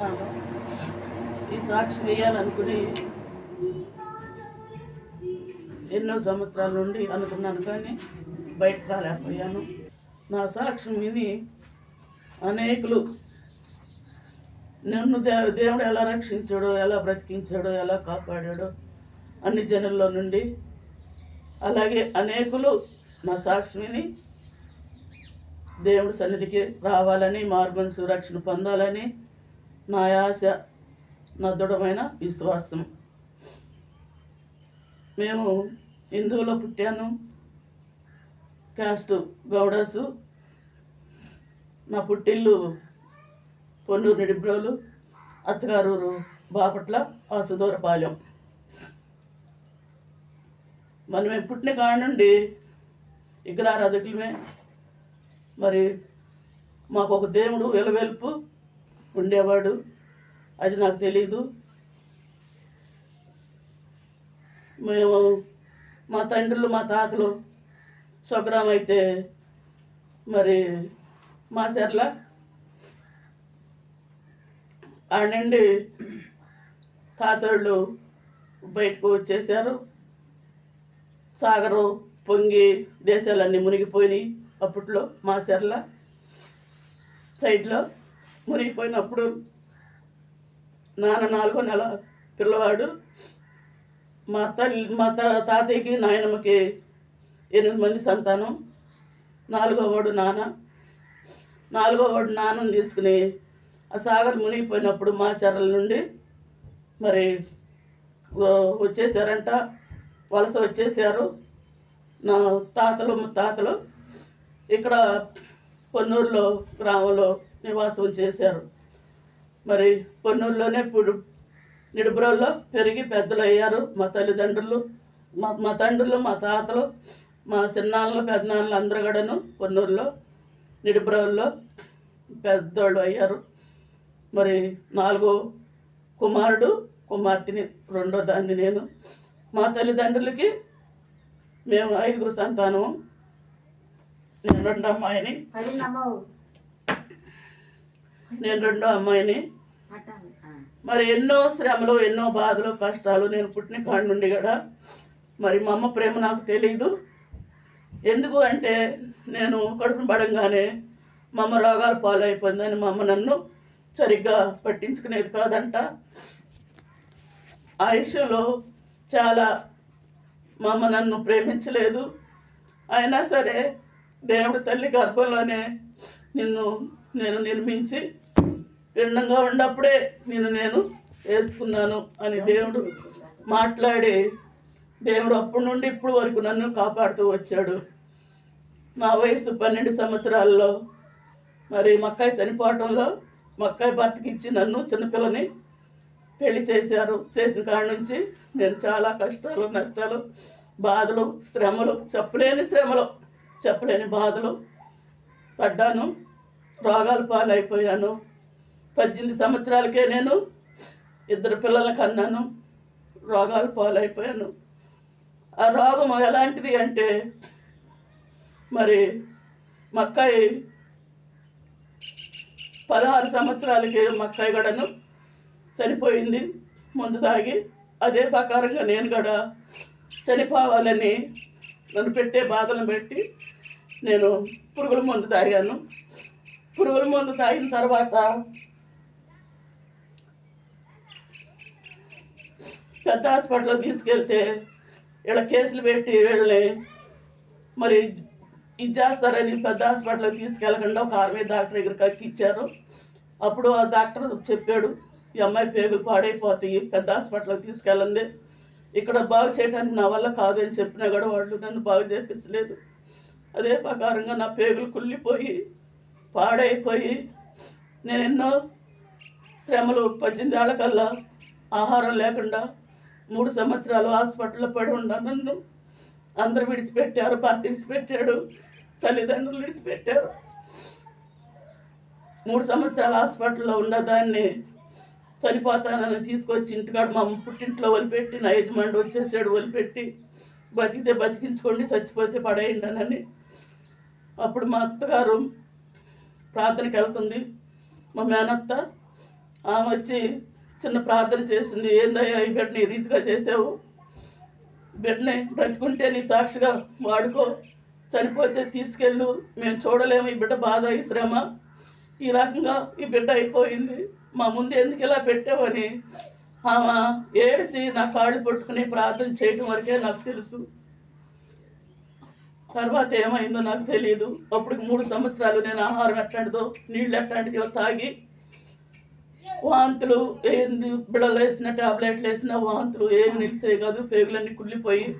ప్రభు ఈ సాక్షి వేయాలనుకుని ఎన్నో సంవత్సరాల నుండి అనుకున్నాను కానీ బయటకు రాలేకపోయాను. నా సాక్ష్యం విని అనేకులు నన్ను దే దేవుడు ఎలా రక్షించాడో ఎలా బ్రతికించాడో ఎలా కాపాడాడో అన్ని జనుల్లో నుండి అలాగే అనేకులు నా సాక్ష్యం విని దేవుడి సన్నిధికి రావాలని మార్మన్సు రక్షణ పొందాలని నా ఆశ నా దృఢమైన విశ్వాసం. మేము హిందువులో పుట్టాను. క్యాస్ట్ గౌడసు నా పుట్టిల్లు పొన్నూరు నిడిబ్రోలు అత్తగారూరు బాపట్ల ఆ సుదూరపాలెం మనం మేము పుట్టిన కాడ నుండి విగ్రహారాధకులమే. మరి మాకు ఒక దేవుడు వెలవెల్పు ఉండేవాడు. అది నాకు తెలీదు. మేము మా తండ్రులు మా తాతలు స్వగ్రామం అయితే మరి మా సెర్ల ఆడ నుండి తాతోళ్ళు బయటకు వచ్చేసారు సాగరు పొంగి దేశాలన్నీ మునిగిపోయినాయి అప్పట్లో మా సెర్ల సైడ్లో. మునిగిపోయినప్పుడు నాన్న నాలుగో నెల పిల్లవాడు మా తల్లి మా తా- తాతయ్యకి నాయనమ్మకి ఎనిమిది మంది సంతానం. నాలుగో వాడు నాన్న. నాలుగో వాడు నాన్నని తీసుకుని ఆ సాగర్ మునిగిపోయినప్పుడు మా చెరల నుండి మరి వచ్చేసారంట. వలస వచ్చేసారు. నా తాతలు తాతలు ఇక్కడ పొన్నూరులో గ్రామంలో నివాసం చేశారు. మరి పొన్నూరులోనే ఇప్పుడు నిడుబ్రోల్లో పెరిగి పెద్దలు అయ్యారు మా తల్లిదండ్రులు మా మా తండ్రులు మా తాతలు మా చిన్నాళ్ళు పెద్దనాళ్ళు అందరూ కూడాను పొన్నూరులో నిడుబ్రోల్లో పెద్దోళ్ళు అయ్యారు. మరి నాలుగో కుమారుడు కుమార్తెని రెండో దాన్ని నేను. మా తల్లిదండ్రులకి మేము ఐదుగురు సంతానం నేను రెండమ్మాయిని నేను రెండో అమ్మాయిని. మరి ఎన్నో శ్రమలు ఎన్నో బాధలు కష్టాలు నేను పుట్టిన కాడి నుండి కూడా మరి మా అమ్మ ప్రేమ నాకు తెలియదు ఎందుకు అంటే నేను కడుపును పడంగానే మా అమ్మ రోగాలు పాలైపోయిందని మా అమ్మ నన్ను సరిగ్గా పట్టించుకునేది కాదంట. ఆ విషయంలో చాలా మా అమ్మ నన్ను ప్రేమించలేదు. అయినా సరే దేవుడి తల్లి గర్భంలోనే నిన్ను నేను నిర్మించి పిండంగా ఉన్నప్పుడే నేను నేను వేసుకున్నాను అని దేవుడు మాట్లాడి దేవుడు అప్పటి నుండి ఇప్పుడు వరకు నన్ను కాపాడుతూ వచ్చాడు. నా వయసు పన్నెండు సంవత్సరాల్లో మరి మక్కాయి చనిపోవటంలో మక్కాయి భర్తకి నన్ను చిన్నపిల్లని పెళ్ళి చేశారు. చేసిన కాడ నుంచి నేను చాలా కష్టాలు నష్టాలు బాధలు శ్రమలు చెప్పలేని శ్రమలు చెప్పలేని బాధలు పడ్డాను. రోగాల పాలైపోయాను. పద్దెనిమిది సంవత్సరాలకే నేను ఇద్దరు పిల్లలకు కన్నాను. రోగాల పాలైపోయాను. ఆ రోగం ఎలాంటిది అంటే మరి మక్కాయి పదహారు సంవత్సరాలకి మక్కాయి గడను చనిపోయింది. ముందు తాగి అదే ప్రకారంగా నేను కూడా చనిపోవాలని నన్ను పెట్టే బాధలను పెట్టి నేను పురుగుల మందు తాగాను. పురుగుల మందు తాగిన తర్వాత పెద్ద హాస్పిటల్కి తీసుకెళ్తే వీళ్ళ కేసులు పెట్టి వీళ్ళని మరి ఇది చేస్తారని పెద్ద హాస్పిటల్కి తీసుకెళ్ళకుండా ఒక ఆర్మీ డాక్టర్ దగ్గరికి ఎక్కిచ్చారు అప్పుడు ఆ డాక్టర్ చెప్పాడు ఈ అమ్మాయి పేగులు పాడైపోతాయి పెద్ద హాస్పిటల్కి తీసుకెళ్ళండి. ఇక్కడ బాగు చేయడానికి నా వల్ల కాదు అని చెప్పినా కూడా వాళ్ళు నన్ను బాగు చేయించలేదు. అదే ప్రకారంగా నా పేగులు కుళ్ళిపోయి పాడైపోయి నేను ఎన్నో శ్రమలు పద్దెనిమిది ఏళ్ళకల్లా ఆహారం లేకుండా మూడు సంవత్సరాలు హాస్పిటల్లో పడి ఉన్నాను నన్ను అందరు విడిచిపెట్టారు భర్త విడిచిపెట్టాడు తల్లిదండ్రులు విడిచిపెట్టారు. మూడు సంవత్సరాలు హాస్పిటల్లో ఉన్నదాన్ని చనిపోతానని తీసుకొచ్చి ఇంటికాడ మా పుట్టింట్లో వదిలిపెట్టి నా యజమానుడు వచ్చేసాడు వదిలిపెట్టి బతికితే బతికించుకోండి చచ్చిపోతే పడేయండి అప్పుడు మా అత్తగారు ప్రార్థనకి వెళ్తుంది. మా మేనత్త ఆమె వచ్చి చిన్న ప్రార్థన చేసింది ఏందయ్యా ఈ బిడ్డని ఈ రీతిగా చేసావు? బిడ్డని బ్రతుకుంటే నీ సాక్షిగా వాడుకో. చనిపోతే తీసుకెళ్ళు. మేము చూడలేము ఈ బిడ్డ బాధ ఈ శ్రమ. ఈ రకంగా ఈ బిడ్డ అయిపోయింది. మా ముందు ఎందుకు ఇలా పెట్టావని ఆమె ఏడిసి నా కాళ్ళు పట్టుకుని ప్రార్థన చేయడం వరకే నాకు తెలుసు. తర్వాత ఏమైందో నాకు తెలియదు అప్పుడు మూడు సంవత్సరాలు నేను ఆహారం ఎట్లాంటిదో నీళ్ళు ఎట్లాంటిదో తాగి వాంతులు ఏంది? బిళ్ళలు వేసిన టాబ్లెట్లు వేసిన వాంతులు ఏమి నిలిసే కాదు. పేగులన్నీ కుళ్ళిపోయి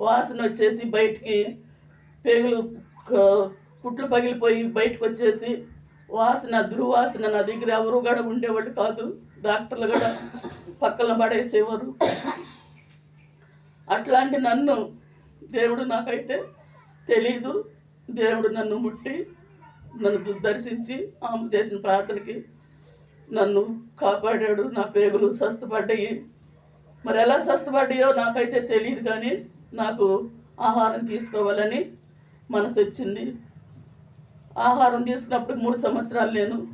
వాసన వచ్చేసి బయటికి పేగులు కుట్లు పగిలిపోయి బయటకు వచ్చేసి వాసన దుర్వాసన నా దగ్గర ఎవరు కూడా ఉండేవాళ్ళు కాదు. డాక్టర్లు కూడా పక్కన పడేసేవారు. అట్లాంటి నన్ను దేవుడు నాకైతే తెలీదు. దేవుడు నన్ను ముట్టి నన్ను దర్శించి ఆమె చేసిన ప్రార్థనకి నన్ను కాపాడాడు నా పేగులు స్వస్థపడ్డాయి. మరి ఎలా స్వస్థపడ్డాయో నాకైతే తెలియదు కానీ నాకు ఆహారం తీసుకోవాలని మనసు వచ్చింది. ఆహారం తీసుకున్నప్పుడు మూడు సంవత్సరాలు నేను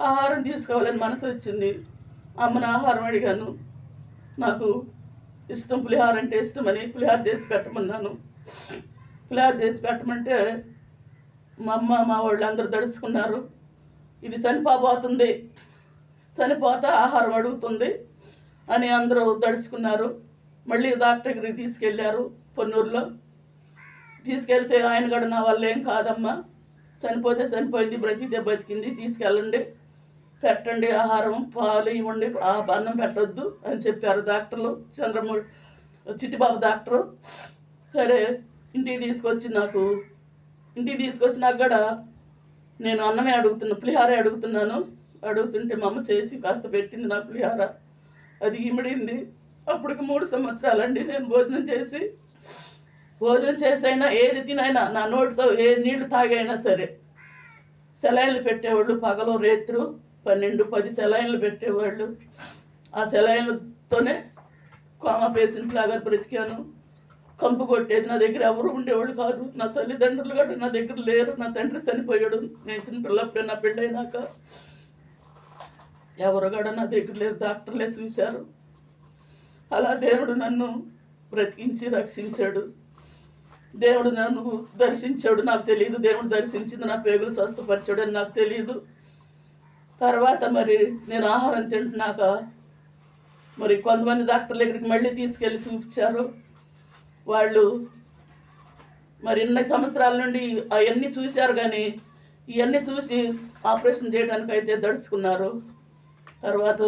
ఆహారం తీసుకోవాలని మనసు వచ్చింది. అమ్మని ఆహారం అడిగాను. నాకు ఇష్టం పులిహార అంటే ఇష్టమని పులిహార చేసి పెట్టమన్నాను. పులిహార చేసి పెట్టమంటే మా అమ్మ మా వాళ్ళు అందరూ దడుచుకున్నారు ఇది చనిపోబోతుంది చనిపోతే ఆహారం అడుగుతుంది అని అందరూ తడుచుకున్నారు. మళ్ళీ డాక్టర్ దగ్గరికి తీసుకెళ్ళారు పొన్నూరులో. తీసుకెళ్తే ఆయన కూడా నా వల్ల ఏం కాదమ్మా. చనిపోతే చనిపోయింది బ్రతికితే బతికింది తీసుకెళ్ళండి. పెట్టండి ఆహారం పాలు ఇవ్వండి. ఆ అన్నం పెట్టొద్దు అని చెప్పారు డాక్టర్లు. చంద్రమూడి చిట్టిబాబు డాక్టరు. సరే ఇంటికి తీసుకొచ్చి నాకు ఇంటికి తీసుకొచ్చినాక కూడా నేను అన్నమే అడుగుతున్నా పులిహారే అడుగుతున్నాను. అడుగుతుంటే మా అమ్మ చేసి కాస్త పెట్టింది నా పులిహార. అది ఇమిడింది అప్పటికి మూడు సంవత్సరాలండి నేను భోజనం చేసి. భోజనం చేసైనా ఏది తినైనా నా నోటితో ఏ నీళ్ళు తాగైనా సరే. సెలైన్లు పెట్టేవాళ్ళు పగలు రేత్రు పన్నెండు పది సెలైన్లు పెట్టేవాళ్ళు. ఆ సెలైన్లతోనే కోమా పేషెంట్ లాగా బ్రతికాను. కంపు కొట్టేది నా దగ్గర ఎవరు ఉండేవాళ్ళు కాదు. నా తల్లిదండ్రులు కూడా నా దగ్గర లేరు. నా తండ్రి చనిపోయాడు. నేను చిన్న పిల్లప్పుడు నా పెళ్ళైనాక ఎవరు కూడా నా దగ్గర లేరు. డాక్టర్లే చూశారు. అలా దేవుడు నన్ను బ్రతికించి రక్షించాడు. దేవుడు నన్ను దర్శించాడు. నాకు తెలియదు దేవుడు దర్శించింది. నా పేగులు స్వస్థపరిచాడు అని నాకు తెలియదు తర్వాత మరి నేను ఆహారం తింటున్నాక మరి కొంతమంది డాక్టర్ల దగ్గరికి మళ్ళీ తీసుకెళ్ళి చూపించారు. వాళ్ళు మరి ఎన్ని సంవత్సరాల నుండి అవన్నీ చూశారు కానీ ఇవన్నీ చూసి ఆపరేషన్ చేయడానికి అయితే దడుచుకున్నారు తర్వాత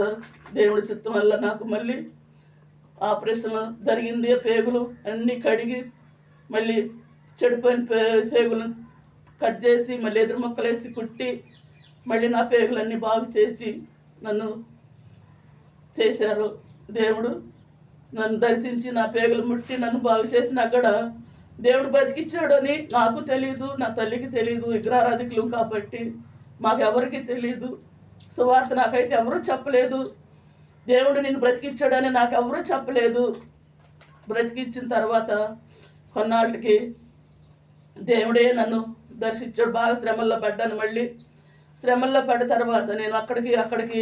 దేవుడి చిత్తం వల్ల నాకు మళ్ళీ ఆపరేషన్ జరిగింది. పేగులు అన్నీ కడిగి మళ్ళీ చెడిపోయిన పే పేగులను కట్ చేసి మళ్ళీ ఎదురు మొక్కలు వేసి కుట్టి మళ్ళీ నా పేగులన్నీ బాగు చేసి నన్ను చేశారు దేవుడు. నన్ను దర్శించి నా పేగులు ముట్టి నన్ను బాగు చేసిన అక్కడ దేవుడు బతికిచ్చాడు అని నాకు తెలియదు నా తల్లికి తెలియదు విగ్రహారాధికులు కాబట్టి మాకెవరికి తెలియదు సువార్త నాకైతే ఎవరూ చెప్పలేదు. దేవుడు నిన్ను బ్రతికిచ్చాడని నాకు ఎవరూ చెప్పలేదు. బ్రతికించిన తర్వాత కొన్నాళ్ళకి దేవుడే నన్ను దర్శించాడు బాగా శ్రమల్లో పడ్డాను మళ్ళీ. శ్రమల్లో పడ్డ తర్వాత నేను అక్కడికి అక్కడికి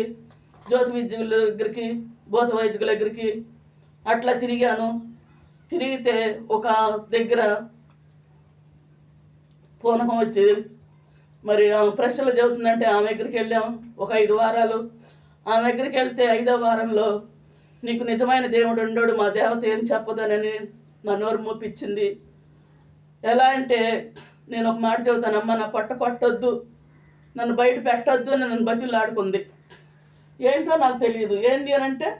జ్యోతి విద్యుల దగ్గరికి బోధ వైద్యుల దగ్గరికి అట్లా తిరిగాను. తిరిగితే ఒక దగ్గర పూనకం వచ్చి మరి ఆమె ప్రశ్నలు చెబుతుందంటే ఆమె దగ్గరికి వెళ్ళాం. ఒక ఐదు వారాలు. ఆమె దగ్గరికి వెళ్తే ఐదో వారంలో నీకు నిజమైన దేవుడు ఉండడు మా దేవత ఏం చెప్పదనని నా నోరు మూపించింది. ఎలా అంటే నేను ఒక మాట చెబుతానమ్మా నా పొట్ట కొట్టొద్దు. నన్ను బయట పెట్టొద్దు అని నన్ను బతులు ఆడుకుంది ఏంటో నాకు తెలియదు. ఏంటి అని అంటే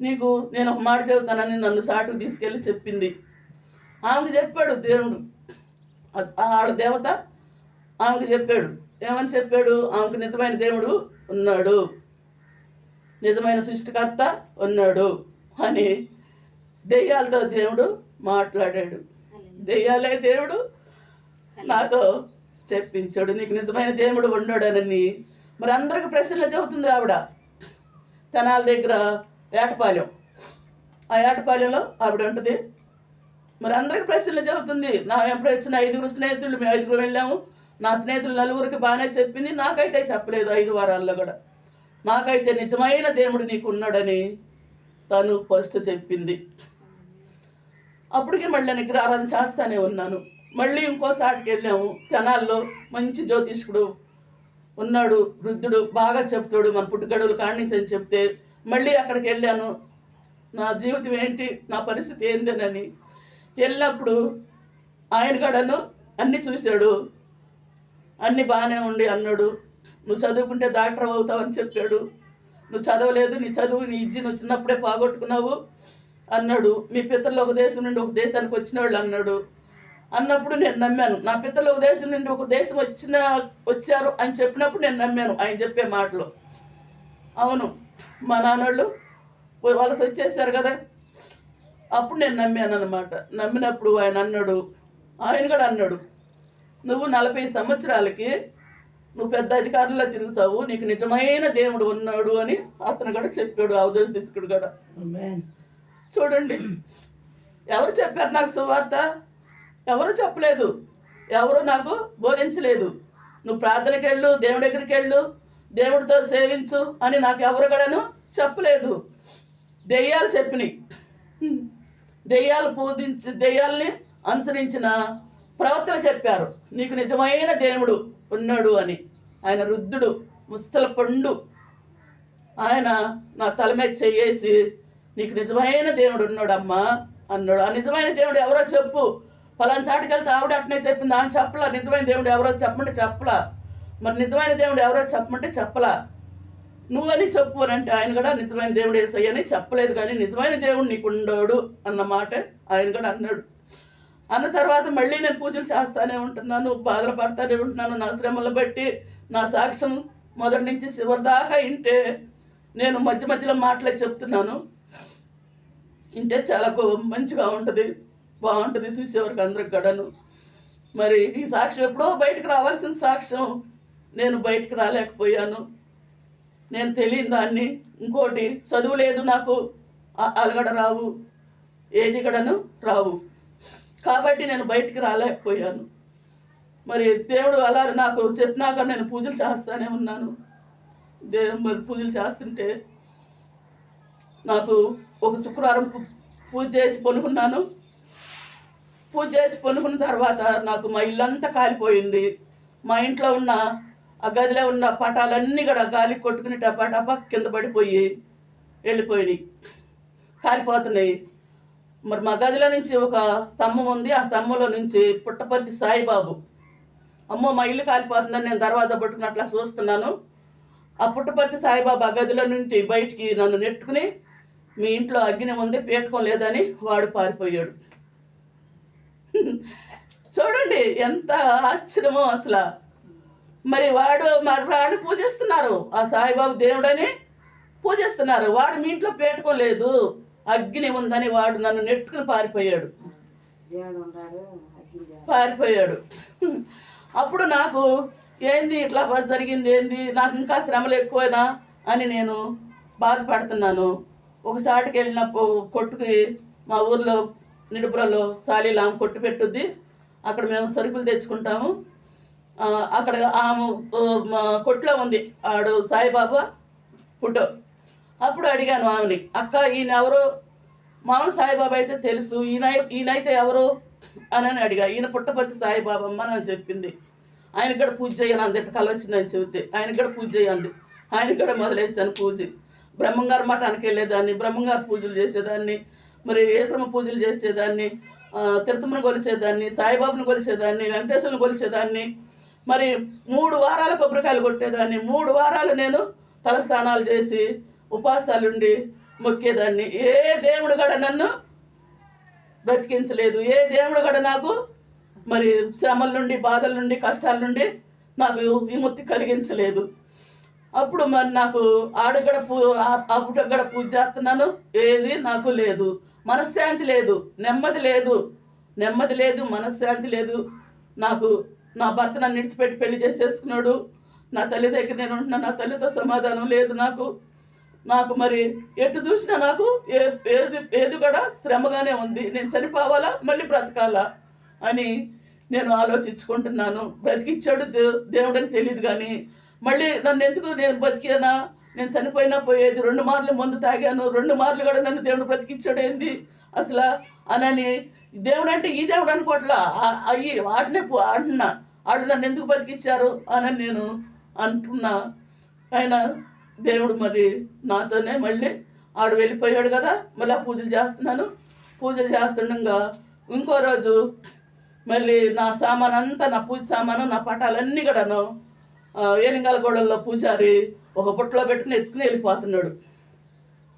నీకు నేను ఒక మాట చెబుతానని నన్ను సాటుకు తీసుకెళ్ళి చెప్పింది. ఆమెకు చెప్పాడు దేవుడు. ఆ- ఆడ దేవత ఆమెకు చెప్పాడు. ఏమని చెప్పాడు? ఆమెకు నిజమైన దేవుడు ఉన్నాడు. నిజమైన సృష్టికర్త ఉన్నాడు అని దెయ్యాలతో దేవుడు మాట్లాడాడు. దెయ్యాలే దేవుడు నాతో చెప్పించాడు. నీకు నిజమైన దేవుడు ఉన్నాడనని మరి అందరికి ప్రశ్నలు చెబుతుంది ఆవిడ. తెనాల దగ్గర ఏటపాలెం. ఆ ఏటపాలెంలో ఆవిడ ఉంటుంది. మరి అందరికి ప్రశ్నలు జరుగుతుంది. నా వెంపడ వచ్చిన ఐదుగురు స్నేహితులు మేము ఐదుగురు వెళ్ళాము. నా స్నేహితులు నలుగురికి బాగానే చెప్పింది. నాకైతే చెప్పలేదు ఐదు వారాల్లో కూడా. నాకైతే నిజమైన దేవుడు నీకు ఉన్నాడని తను ఫస్ట్ చెప్పింది. అప్పటికి మళ్ళీ నిగ్రహారాధన చేస్తానే ఉన్నాను. మళ్ళీ ఇంకోసాటికి వెళ్ళాము. తెనాల్లో మంచి జ్యోతిష్కుడు ఉన్నాడు వృద్ధుడు బాగా చెప్తాడు. మన పుట్టుగడులు కాణించని చెప్తే మళ్ళీ అక్కడికి వెళ్ళాను. నా జీవితం ఏంటి? నా పరిస్థితి ఏందనని. వెళ్ళినప్పుడు ఆయన గడను అన్నీ చూశాడు. అన్నీ బాగానే ఉండి అన్నాడు. నువ్వు చదువుకుంటే డాక్టర్ అవుతావని చెప్పాడు. నువ్వు చదవలేదు నీ చదువు నీ ఇజ్జి నువ్వు చిన్నప్పుడే పోగొట్టుకున్నావు అన్నాడు. మీ పితరులు ఒక దేశం నుండి ఒక దేశానికి వచ్చిన వాళ్ళు అన్నాడు. అన్నప్పుడు నేను నమ్మాను. నా పితరులు ఒక దేశం నుండి ఒక దేశం వచ్చిన వచ్చారు అని చెప్పినప్పుడు నేను నమ్మాను ఆయన చెప్పే మాటలు. అవును. మా నాన్నోళ్ళు వలస వచ్చేసారు కదా. అప్పుడు నేను నమ్మాను అనమాట నమ్మినప్పుడు ఆయన అన్నాడు ఆయన కూడా అన్నాడు నువ్వు నలభై సంవత్సరాలకి నువ్వు పెద్ద అధికారుల్లో తిరుగుతావు నీకు నిజమైన దేవుడు ఉన్నాడు అని అతను కూడా చెప్పాడు అవధోష తీసుకుడు కూడా. చూడండి ఎవరు చెప్పారు నాకు సువార్త? ఎవరు చెప్పలేదు? ఎవరు నాకు బోధించలేదు? నువ్వు ప్రార్థనకి వెళ్ళు దేవుడి దగ్గరికి వెళ్ళు దేవుడితో సేవించు అని నాకు ఎవరు కూడాను చెప్పలేదు. దెయ్యాలు చెప్పినాయి. దెయ్యాలు పూజించి దెయ్యాల్ని అనుసరించిన ప్రవక్తలు చెప్పారు. నీకు నిజమైన దేవుడు ఉన్నాడు అని. ఆయన రుద్దుడు ముస్తల పండు. ఆయన నా తల మీద చెయ్యేసి నీకు నిజమైన దేవుడు ఉన్నాడమ్మా అన్నాడు. ఆ నిజమైన దేవుడు ఎవరో చెప్పు. పలానా చాటికి వెళ్తే ఆవిడ అట్నే చెప్పింది. ఆయన చెప్పలా. నిజమైన దేవుడు ఎవరో చెప్పమంటే చెప్పలా. మరి నిజమైన దేవుడు ఎవరో చెప్పమంటే చెప్పలా. నువ్వని చెప్పు అని అంటే ఆయన కూడా నిజమైన దేవుడు వేసయ్యని చెప్పలేదు కానీ నిజమైన దేవుడు నీకు ఉండడు అన్న మాట ఆయన కూడా అన్నాడు. అన్న తర్వాత మళ్ళీ నేను పూజలు చేస్తానే ఉంటున్నాను బాధలు పడతానే ఉంటున్నాను. నా శ్రమలు బట్టి నా సాక్ష్యం మొదటి నుంచి చివరి దాకా ఇంటే నేను మధ్య మధ్యలో మాటలే చెప్తున్నాను. ఇంటే చాలా మంచిగా ఉంటుంది బాగుంటుంది చూసేవారికి అందరికి గడను మరి ఈ సాక్ష్యం ఎప్పుడో బయటకు రావాల్సిన సాక్ష్యం నేను బయటకు రాలేకపోయాను. నేను తెలియని దాన్ని ఇంకోటి చదువు లేదు నాకు అలగడ రావు ఏది గడను రావు. కాబట్టి నేను బయటికి రాలేకపోయాను. మరి దేవుడు అలా నాకు చెప్పినాక నేను పూజలు చేస్తానే ఉన్నాను. దేవుడు మరి పూజలు చేస్తుంటే నాకు ఒక శుక్రవారం పూ- పూజ చేసి పనుకున్నాను. పూజ చేసి పనుకున్న తర్వాత నాకు మా ఇల్లంతా కాలిపోయింది. మా ఇంట్లో ఉన్న ఆ గదిలో ఉన్న పటాలన్నీ కూడా గాలి కొట్టుకుని టపా టపా కింద పడిపోయి వెళ్ళిపోయినాయి. కాలిపోతున్నాయి. మరి మా గదిలో నుంచి ఒక స్తంభం ఉంది. ఆ స్తంభంలో నుంచి పుట్టపర్తి సాయిబాబు. అమ్మో మా ఇల్లు కాలిపోతుందని నేను దర్వాజా పట్టుకుని అట్లా చూస్తున్నాను. ఆ పుట్టపర్తి సాయిబాబా గదిలో నుండి బయటికి నన్ను నెట్టుకుని మీ ఇంట్లో అగ్ని ఉంది పీటకం లేదని వాడు పారిపోయాడు. చూడండి ఎంత ఆశ్చర్యమో అసలు. మరి వాడు మరి వాడిని పూజిస్తున్నారు. ఆ సాయిబాబు దేవుడని పూజిస్తున్నారు. వాడు మీ ఇంట్లో పీటకం లేదు. అగ్ని ఉందని వాడు నన్ను నెట్టుకుని పారిపోయాడు. పారిపోయాడు. అప్పుడు నాకు ఏంది ఇట్లా జరిగింది ఏంది? నాకు ఇంకా శ్రమలు ఎక్కువైనా అని నేను బాధపడుతున్నాను. ఒకసాటికి వెళ్ళినప్పుడు కొట్టుకి మా ఊర్లో నిడుపురలో సాలీలాం కొట్టు పెట్టుద్ది. అక్కడ మేము సరుకులు తెచ్చుకుంటాము. అక్కడ ఆమె ఆ, మా కొట్లో ఉంది. ఆడు సాయిబాబా ఫోటో. అప్పుడు అడిగాను ఆమెని అక్క ఈయన ఎవరు? మామూలు సాయిబాబా అయితే తెలుసు. ఈయన ఈయనైతే ఎవరు? అని అని అడిగా. ఈయన పుట్టపర్తి సాయిబాబా అమ్మ అని చెప్పింది. ఆయనకి కూడా పూజ చేయను అందటి కళ వచ్చిందని చెబితే ఆయన కూడా పూజ చేయండి. ఆయన కూడా మొదలేసాను పూజ. బ్రహ్మంగారు మఠానికి వెళ్ళేదాన్ని బ్రహ్మంగారు పూజలు చేసేదాన్ని మరి ఏశ్రమ పూజలు చేసేదాన్ని ఆ, తిరుతమ్మను కొలిచేదాన్ని సాయిబాబుని కొలిచేదాన్ని వెంకటేశ్వరుని కొలిచేదాన్ని మరి మూడు వారాలు కొబ్బరికాయలు కొట్టేదాన్ని. మూడు వారాలు నేను తలస్నానాలు చేసి ఉపాసాలుండి మొక్కేదాన్ని. ఏ దేవుడు కూడా నన్ను బ్రతికించలేదు. ఏ దేవుడు కూడా నాకు మరి శ్రమల నుండి బాధల నుండి కష్టాల నుండి నాకు విముక్తి కలిగించలేదు. అప్పుడు మరి నాకు ఆడగడ పూ అప్పుడగడ పూజ చేస్తున్నాను. ఏది నాకు లేదు. మనశ్శాంతి లేదు. నెమ్మది లేదు. నెమ్మది లేదు మనశ్శాంతి లేదు. నాకు నా భర్త నన్ను విడిచిపెట్టి పెళ్ళి చేసేసుకున్నాడు. నా తల్లి దగ్గర నేను ఉంటున్నా నా తల్లితో సమాధానం లేదు నాకు. నాకు మరి ఎటు చూసినా నాకు ఏ ఏది ఏది కూడా శ్రమగానే ఉంది. నేను చనిపోవాలా మళ్ళీ బ్రతకాలా అని నేను ఆలోచించుకుంటున్నాను. బ్రతికిచ్చాడు దేవుడు దేవుడని తెలియదు కానీ మళ్ళీ నన్ను ఎందుకు నేను బతికానా నేను చనిపోయినా పోయేది? రెండు మార్లు మందు తాగాను రెండు మార్లు కూడా నన్ను దేవుడు బ్రతికిచ్చాడు ఏంది? అసలు అనని దేవుడు అంటే ఈ దేవుడు అనుకోవట్లా అయ్యి వాటినే అంటున్నా. వాళ్ళు నన్ను ఎందుకు బతికిచ్చారు అని నేను అంటున్నా. ఆయన దేవుడు మరి నాతోనే మళ్ళీ ఆడు వెళ్ళిపోయాడు కదా మళ్ళీ ఆ పూజలు చేస్తున్నాను. పూజలు చేస్తుండగా ఇంకో రోజు మళ్ళీ నా సామాన్ అంతా నా పూజ సామాను నా పటాలన్నీ కూడాను ఏలింగాల గోడల్లో పూజారి ఒక బుట్టలో పెట్టుకుని ఎత్తుకుని వెళ్ళిపోతున్నాడు.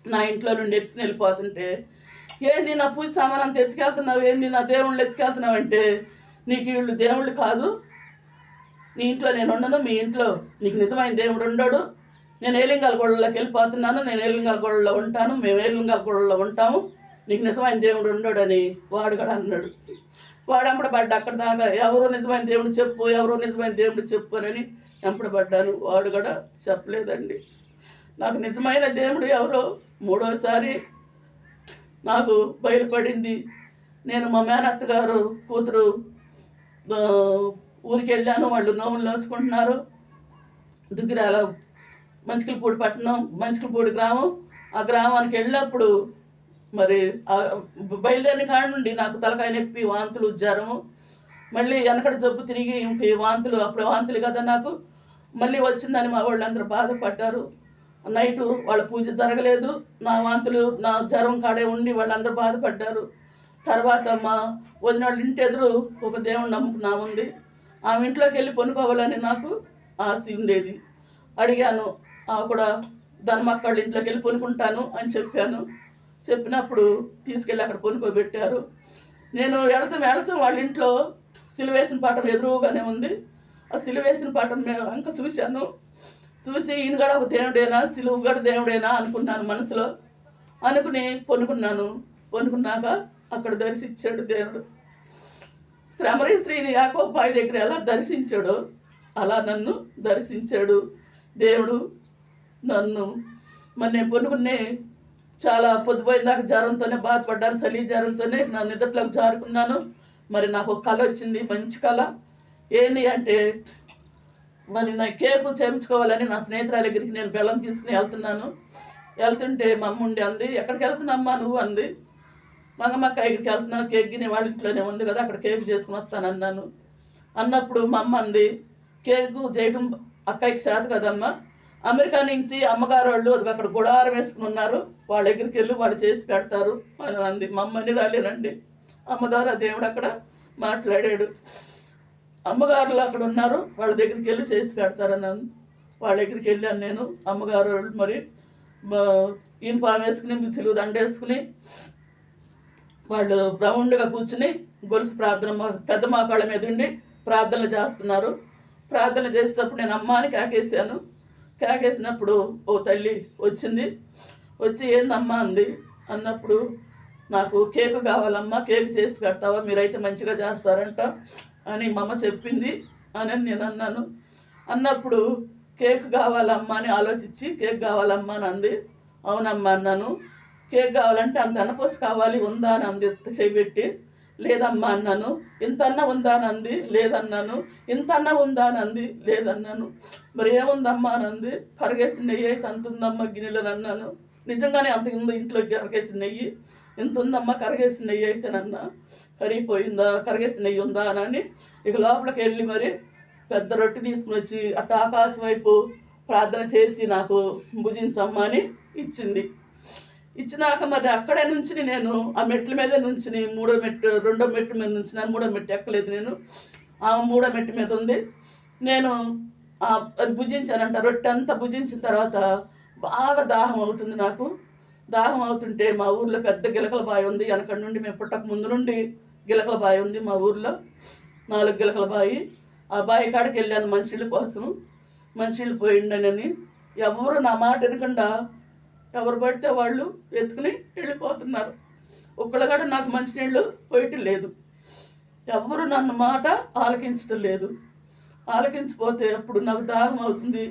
నా ఇంట్లో నుండి ఎత్తుకుని వెళ్ళిపోతుంటే ఏంది నా పూజ సామాన్ అంతా ఎత్తుకెళ్తున్నావు? ఏంది నా దేవుళ్ళు ఎత్తుకెళ్తున్నావు అంటే నీకు వీళ్ళు దేవుళ్ళు కాదు నీ ఇంట్లో నేను ఉండను మీ ఇంట్లో నీకు నిజమైన దేవుడు ఉండడు. నేను ఏలింగాల గోడలోకి వెళ్ళిపోతున్నాను నేను ఏలింగాల గోడలో ఉంటాను మేము ఏలింగాల గోడలో ఉంటాము. నీకు నిజమైన దేవుడు ఉండడు అని వాడు కూడా అన్నాడు. వాడు ఎంపడబడ్డా? అక్కడ దాకా ఎవరు నిజమైన దేవుడు చెప్పు ఎవరు నిజమైన దేవుడు చెప్పు అని ఎంపడబడ్డాను. వాడు కూడా చెప్పలేదండి. నాకు నిజమైన దేవుడు ఎవరో మూడోసారి నాకు బయలుపడింది. నేను మా మేనత్త గారు కూతురు ఊరికి వెళ్ళాను వాళ్ళు నోములు నోసుకుంటున్నారు దుగ్గిరాల మంచికలపూడి పట్టణం మంచికలపూడి గ్రామం. ఆ గ్రామానికి వెళ్ళినప్పుడు మరి బయలుదేరిన కాడ నుండి నాకు తలకాయ నొప్పి వాంతులు జ్వరము. మళ్ళీ వెనకడ జబ్బు తిరిగి ఇంక ఈ వాంతులు అప్పుడు వాంతులు కదా నాకు. మళ్ళీ వచ్చిందని మా వాళ్ళందరూ బాధపడ్డారు. నైటు వాళ్ళ పూజ జరగలేదు. నా వాంతులు నా జ్వరం కాడే ఉండి వాళ్ళందరూ బాధపడ్డారు. తర్వాత మా వదిన వాళ్ళ ఇంటి ఎదురు ఒక దేవుడు నమ్ముకున్నా ఉంది ఆమె ఇంట్లోకి వెళ్ళి పనుకోవాలని నాకు ఆశ ఉండేది. అడిగాను ఆ కూడా మక్కళ్ళ ఇంట్లోకి వెళ్ళి పనుకుంటాను అని చెప్పాను. చెప్పినప్పుడు తీసుకెళ్ళి అక్కడ పనుకోబెట్టారు. నేను వెళ్తాం వెళతాం వాళ్ళ ఇంట్లో సిలువేసిన పాఠం ఎదురుగానే ఉంది. ఆ సిలువేసిన పాఠం మేము ఇంకా చూశాను. చూసి ఈయన కూడా ఒక దేవుడేనా సిలువు కూడా దేవుడేనా అనుకున్నాను మనసులో. అనుకుని పొనుకున్నాను. పొనుకున్నాక అక్కడ దర్శించాడు దేవుడు. శ్రమరీ శ్రీని యాకోబాయి దగ్గర ఎలా దర్శించాడో అలా నన్ను దర్శించాడు. దేవుడు నన్ను మరి నేను పొనుకునే చాలా పొద్దుపోయిన దాకా జ్వరంతోనే బాధపడ్డాను చలి జ్వరంతోనే నా నిద్రలోకి జారుకున్నాను. మరి నాకు ఒక కళ వచ్చింది మంచి కళ ఏంటి అంటే మరి నా కేకు చేయించుకోవాలని నా స్నేహితురాల దగ్గరికి నేను బెల్లం తీసుకుని వెళ్తున్నాను. వెళ్తుంటే మా అమ్మ ఉండి అంది ఎక్కడికి వెళ్తున్నామ్మా నువ్వు? అంది. మంగమ్మక్క దగ్గరికి వెళ్తున్నాను కేక్ గిని వాళ్ళ ఇంట్లోనే ఉంది కదా అక్కడ కేక్ చేసుకుని వస్తాను అన్నాను. అన్నప్పుడు మా అమ్మ అంది కేకు చేయడం అక్కకి చేత కదమ్మా. అమెరికా నుంచి అమ్మగారు వాళ్ళు అది అక్కడ గుడారం వేసుకుని ఉన్నారు. వాళ్ళ దగ్గరికి వెళ్ళి వాళ్ళు చేసి పెడతారు అని అంది. మా అమ్మని రాలేనండి అమ్మగారు ఆ దేవుడు అక్కడ మాట్లాడాడు. అమ్మగారులు అక్కడ ఉన్నారు వాళ్ళ దగ్గరికి వెళ్ళి చేసి పెడతారన్నాను వాళ్ళ దగ్గరికి వెళ్ళాను నేను. అమ్మగారు వాళ్ళు మరి యూనిఫామ్ వేసుకుని మిక్సీలు దండేసుకుని వాళ్ళు రౌండ్గా కూర్చుని గొలుసు ప్రార్థన మా- పెద్ద మోకాళ్ళ మీద ఉండి ప్రార్థనలు చేస్తున్నారు. ప్రార్థన చేసేటప్పుడు నేను అమ్మ అని కాకేసాను కాకేసినప్పుడు ఓ తల్లి వచ్చింది. వచ్చి ఏందమ్మా అంది? అన్నప్పుడు నాకు కేకు కావాలమ్మా కేక్ చేసి కడతావా మీరైతే మంచిగా చేస్తారంట అని మా అమ్మ చెప్పింది అని నేను అన్నాను. అన్నప్పుడు కేక్ కావాలమ్మా అని ఆలోచించి కేక్ కావాలమ్మా అని అంది. అవునమ్మా అన్నాను. కేక్ కావాలంటే అంత అన్నపోసి కావాలి ఉందా అని అంది. చేయబెట్టి లేదమ్మా అన్నాను. ఇంత అన్న ఉందా అని అంది. లేదన్నాను. ఇంత అన్న ఉందా అని అంది. లేదన్నాను. మరి ఏముందమ్మా అని అంది. కరిగేసిన నెయ్యి అయితే అంత ఉందమ్మా గిన్నెలో అన్నాను. నిజంగానే అంత ఉంది ఇంట్లో కరిగేసిన నెయ్యి. ఇంత ఉందమ్మా కరిగేసిన నెయ్యి అయితే నన్న కరిగిపోయిందా? కరిగేసిన నెయ్యి ఉందా అని ఇక లోపలికి వెళ్ళి మరి పెద్ద రొట్టె తీసుకుని వచ్చి అట్ట ఆకాశం వైపు ప్రార్థన చేసి నాకు భుజించమ్మా అని ఇచ్చింది. ఇచ్చినాక మరి అక్కడే నుంచి నేను ఆ మెట్ల మీద నుంచి మూడో మెట్టు రెండో మెట్టు మీద నుంచి మూడో మెట్టు ఎక్కలేదు నేను. ఆ మూడో మెట్టు మీద ఉంది. నేను అది భుజించానంట రొట్టె అంతా భుజించిన తర్వాత బాగా దాహం అవుతుంది నాకు. దాహం అవుతుంటే మా ఊర్లో పెద్ద గిలకల బావి ఉంది. వెనక నుండి మేము పుట్టక ముందు నుండి గిలకల బావి ఉంది మా ఊర్లో. నాలుగు గిలకల బావి. ఆ బావి కాడికి వెళ్ళాను మనుషుల కోసం. మనుషులు పోయిండనని. ఎవరు నా మాట వినకుండా ఎవరు పడితే వాళ్ళు ఎత్తుకుని వెళ్ళిపోతున్నారు. ఒక్కళ్ళు కూడా నాకు మంచినీళ్ళు పోయటం లేదు. ఎవరు నన్ను మాట ఆలకించటం లేదు. ఆలకించిపోతే అప్పుడు నాకు దాహం అవుతుంది.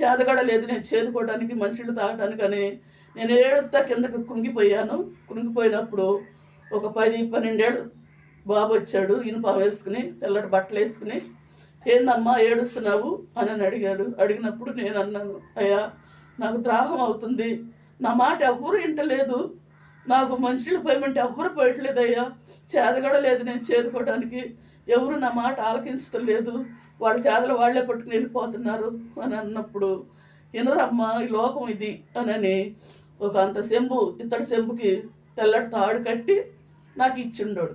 చేదగడ లేదు నేను చేదుకోవడానికి మనుషులు తాగడానికి అని నేను ఏడుతా కిందకు కుంగిపోయాను. కుంగిపోయినప్పుడు ఒక పది పన్నెండేళ్ళు బాబు వచ్చాడు యూనిఫామ్ వేసుకుని తెల్లటి బట్టలు వేసుకుని ఏందమ్మా ఏడుస్తున్నావు? అని అని అడిగాడు. అడిగినప్పుడు నేను అన్నాను అయ్యా నాకు దాహం అవుతుంది. నా మాట ఎవ్వరు వింటలేదు. నాకు మనుషులు పోయమంటే ఎవ్వరు పోయట్లేదు అయ్యా చేదగడ లేదు నేను చేదుకోవడానికి. ఎవరు నా మాట ఆలకించలేదు వాళ్ళ చేతలు వాళ్ళే పట్టుకుని వెళ్ళిపోతున్నారు అని అన్నప్పుడు వినరమ్మా ఈ లోకం ఇది అనని ఒక అంత చెంబు ఇత్తడి చెంబుకి తెల్లటి తాడు కట్టి నాకు ఇచ్చిండోడు.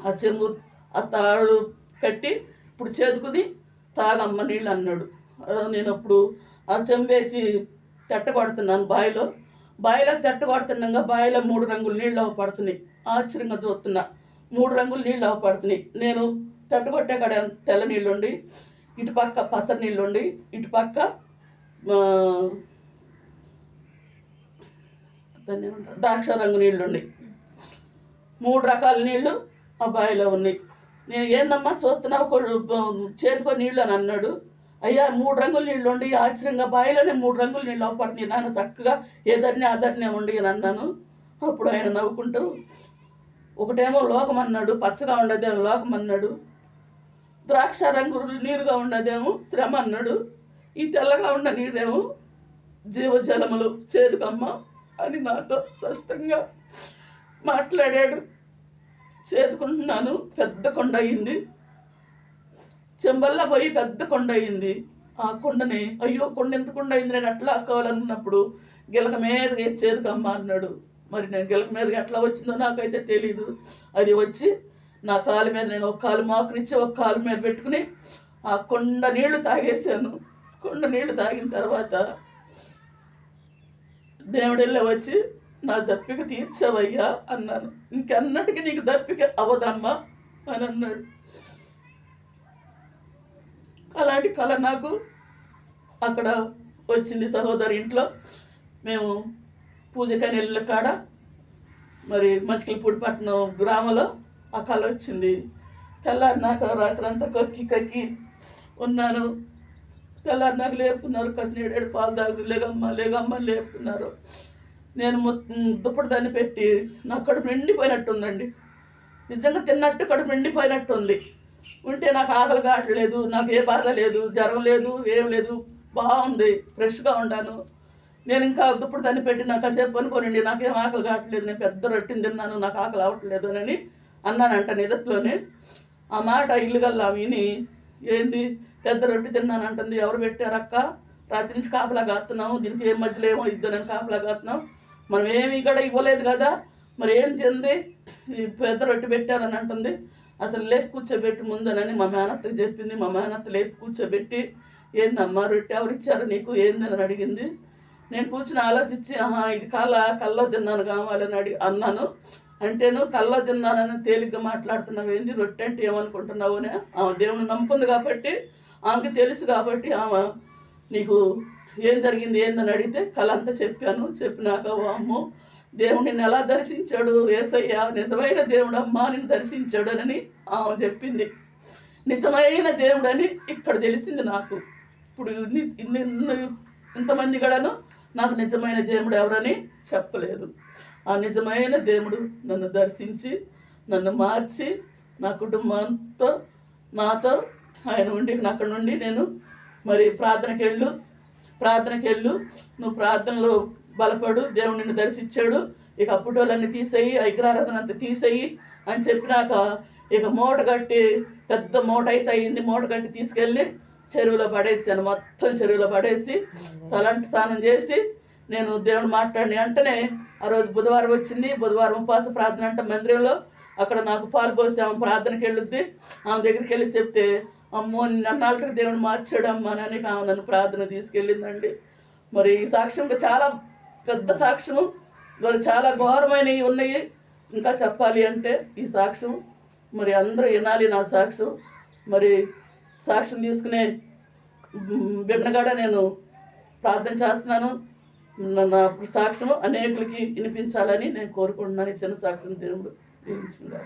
ఆ చెంబు ఆ తాడు కట్టి ఇప్పుడు చేతుకుని తాగమ్మ నీళ్ళు అన్నాడు. నేను అప్పుడు ఆ చెంబేసి కొడుతున్నాను బావిలో బావిలో తెట్ట కొడుతున్నాగా బావిలో మూడు రంగుల నీళ్ళు అవపడుతున్నాయి. ఆశ్చర్యంగా చూస్తున్నా. మూడు రంగుల నీళ్ళు అవపడుతున్నాయి. నేను తెట్ట కొట్టే కాడ తెల్ల నీళ్ళుండి ఇటుపక్క పసర నీళ్ళుండి ఇటుపక్క దాన్ని ఏమంటారు? ద్రాక్ష రంగు నీళ్ళుండి. మూడు రకాల నీళ్ళు ఆ బావిలో ఉన్నాయి. నేను ఏందమ్మా చూస్తున్నావు? చేతికో నీళ్ళు అని అన్నాడు. అయ్యా మూడు రంగుల నీళ్ళు ఉండి ఆశ్చర్యంగా బావిలోనే మూడు రంగుల నీళ్ళు అవపడుతుంది నాన్న చక్కగా ఏదరిని అదరినే ఉండి అని అన్నాను. అప్పుడు ఆయన నవ్వుకుంటూ ఒకటేమో లోకం అన్నాడు పచ్చగా ఉండదేమో లోకం అన్నాడు. ద్రాక్ష రంగు నీరుగా ఉండదేమో శ్రమ అన్నాడు. ఈ తెల్లగా ఉన్న నీడేమో జీవజలములు చేదుకమ్మ అని నాతో స్పష్టంగా మాట్లాడాడు. చేదుకుంటున్నాను పెద్ద కొండ అయింది. చెంబల్లా పోయి పెద్ద కొండ అయింది ఆ కొండని అయ్యో కొండ ఎంత కొండ అయింది నేను అట్లా అక్కవాలనుకున్నప్పుడు గిలక మీద వేసేది చేదుకమ్మ అన్నాడు. మరి నేను గిలక మీదకి ఎట్లా వచ్చిందో నాకైతే తెలీదు. అది వచ్చి నా కాలు మీద నేను ఒక కాలు మాకునిచ్చి ఒక కాలు మీద పెట్టుకుని ఆ కొండ నీళ్ళు తాగేసాను కొండ నీళ్ళు తాగిన తర్వాత దేవుడెళ్ళ వచ్చి నా దప్పిక తీర్చవయ్యా అన్నాను. ఇంకెన్నటికీ నీకు దప్పిక అవదమ్మా అని అన్నాడు. అలాంటి కళ నాకు అక్కడ వచ్చింది సహోదరి ఇంట్లో. మేము పూజకని వెళ్ళిన కాడ మరి మచికలపూడిపట్నం గ్రామంలో ఆ కళ వచ్చింది. తెల్లారినాక రాత్రంతా కక్కి కక్కి ఉన్నాను. తెల్లారినాక లేపుతున్నారు కసినేడేడు పాలు తాగుతూ లేగమ్మ లేగమ్మ లేపుతున్నారు. నేను దుప్పటి దాన్ని పెట్టి నా కడుపు నిండిపోయినట్టుందండి. నిజంగా తిన్నట్టు కడుపు నిండిపోయినట్టు ఉంది ఉంటే నాకు ఆకలి కావట్లేదు నాకు ఏ బాధ లేదు జ్వరం లేదు ఏం లేదు. బాగుంది ఫ్రెష్గా ఉంటాను. నేను ఇంకా దుప్పుడు దాన్ని పెట్టి నాకు కాసేపు పనుకోనండి నాకేం ఆకలి కావట్లేదు నేను పెద్ద రొట్టిని తిన్నాను నాకు ఆకలి అవ్వట్లేదు అని అన్నానంట నిదట్లోనే. ఆ మాట ఇల్లు గల్లా విని ఏంది పెద్ద రొట్టి తిన్నాను అంటుంది ఎవరు పెట్టారక్క రాత్రి నుంచి కాపలా కాస్తున్నాము దీనికి ఏం మధ్యలో ఏమో ఇద్దరని కాపలా కాస్తున్నాం మనం ఏమి ఇక్కడ ఇవ్వలేదు కదా మరి ఏం తింది పెద్ద రొట్టె పెట్టారని అంటుంది. అసలు లేపు కూర్చోబెట్టి ముందనని మా మేనత్తకి చెప్పింది. మా మేనత్త లేపు కూర్చోబెట్టి ఏందమ్మా రొట్టె ఎవరు ఇచ్చారు నీకు? ఏందని అడిగింది. నేను కూర్చుని ఆలోచించి ఆహా ఇది కళ్ళ కల్లో తిన్నాను కావాలని అడిగి అన్నాను. అంటేను కల్లో తిన్నానని తేలిగ్గా మాట్లాడుతున్నావు. ఏంది రొట్టె అంటే ఏమనుకుంటున్నావు? అని ఆమె దేవుని నమ్ముకుంది కాబట్టి ఆమెకి తెలుసు కాబట్టి ఆమె నీకు ఏం జరిగింది ఏందని అడిగితే కళ అంతా చెప్పాను. చెప్పినాక ఓ అమ్మో దేవుడిని ఎలా దర్శించాడు? ఏసయ్య నిజమైన దేవుడు అమ్మా నిన్ను దర్శించాడు అని ఆమె చెప్పింది. నిజమైన దేవుడని ఇక్కడ తెలిసింది నాకు. ఇప్పుడు ఇన్ని ఇన్ని ఇంతమంది కూడాను నాకు నిజమైన దేవుడు ఎవరని చెప్పలేదు. ఆ నిజమైన దేవుడు నన్ను దర్శించి నన్ను మార్చి నా కుటుంబంతో నాతో ఆయన ఉండి అక్కడ నుండి నేను మరి ప్రార్థనకి వెళ్ళు ప్రార్థనకి వెళ్ళు నువ్వు ప్రార్థనలో బలపడు దేవుడు నిన్ను దర్శించాడు. ఇక అప్పుడు తీసేయి ఆ విగ్రహారాధన అంతా తీసేయి అని చెప్పినాక ఇక మూట కట్టి పెద్ద మూట అయితే అయింది. మూట కట్టి తీసుకెళ్ళి చెరువులో పడేసాను. మొత్తం చెరువులో పడేసి తలంటి స్నానం చేసి నేను దేవుడు మాట్లాడిన వెంటనే ఆ రోజు బుధవారం వచ్చింది. బుధవారం ఉపవాస ప్రార్థన అంట మందిరంలో. అక్కడ నాకు పాలు పోసి ఆమె ప్రార్థనకి వెళ్ళుద్ది ఆమె దగ్గరికి వెళ్ళి చెప్తే అమ్మో నన్నాళ్ళకి దేవుడు మార్చాడు అని ఆమె నన్ను ప్రార్థన తీసుకెళ్ళిందండి. మరి ఈ సాక్ష్యం చాలా పెద్ద సాక్ష్యం మరి చాలా ఘోరమైనవి ఉన్నాయి. ఇంకా చెప్పాలి అంటే ఈ సాక్ష్యం మరి అందరూ వినాలి నా సాక్ష్యం. మరి సాక్ష్యం తీసుకునే మ్, బిడ్డగాడ నేను ప్రార్థన చేస్తున్నాను. నా- నా సాక్ష్యం అనేకులకి వినిపించాలని నేను కోరుకుంటున్నాను. ఈ చిన్న సాక్ష్యం దేవుడు దీవించింది